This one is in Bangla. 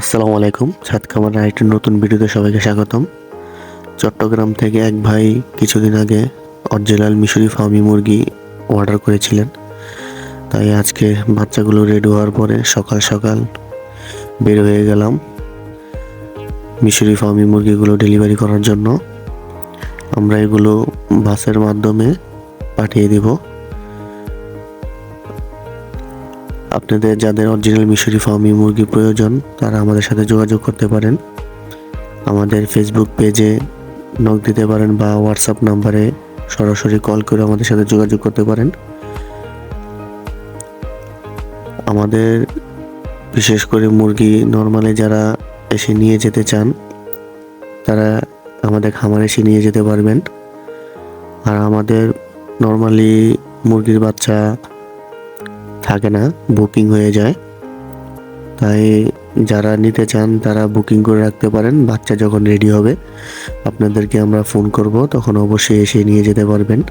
আসসালামু আলাইকুম। সাত খামার আরেকটি নতুন ভিডিওতে সবাইকে স্বাগতম। চট্টগ্রাম থেকে এক ভাই কিছুদিন আগে অরিজিনাল মিশরি ফার্মি মুরগি অর্ডার করেছিলেন। তাই আজকে বাচ্চাগুলো রেডি হওয়ার পরে সকাল সকাল বের হয়ে গেলাম মিশরি ফার্মি মুরগিগুলো ডেলিভারি করার জন্য। আমরা এগুলো বাসের মাধ্যমে পাঠিয়ে দিব। আপনাদের যাদের অরিজিনাল মিশরি ফার্মি মুরগি প্রয়োজন, তারা আমাদের সাথে যোগাযোগ করতে পারেন। আমাদের ফেসবুক পেজে নক দিতে পারেন বা হোয়াটসঅ্যাপ নাম্বারে সরাসরি কল করে আমাদের সাথে যোগাযোগ করতে পারেন। আমাদের বিশেষ করে মুরগি নর্মালি যারা এসে নিয়ে যেতে চান, তারা আমাদের খামারে এসে নিয়ে যেতে পারবেন। আর আমাদের নর্মালি মুরগির বাচ্চা থাকে না বুকিং হয়ে যায়। তাই যারা নিতে চান, তারা বুকিং করে রাখতে পারেন। বাচ্চা যখন রেডি হবে, আপনাদেরকে আমরা ফোন করব, তখন অবশ্যই এসে নিয়ে যেতে পারবেন।